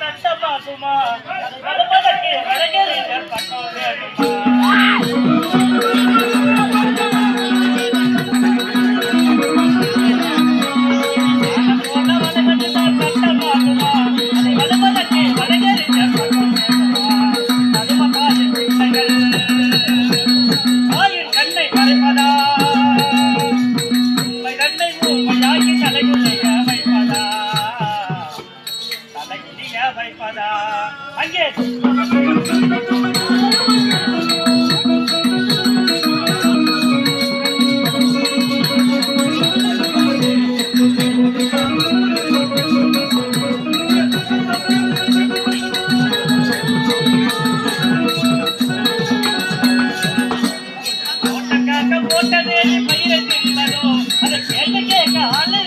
தட்டமாகுமா வளர்ப்பதற்கு வாய்ப்பதா? பயிரை தெரிந்ததோ அதை கேள்வி கேட்க ஆளு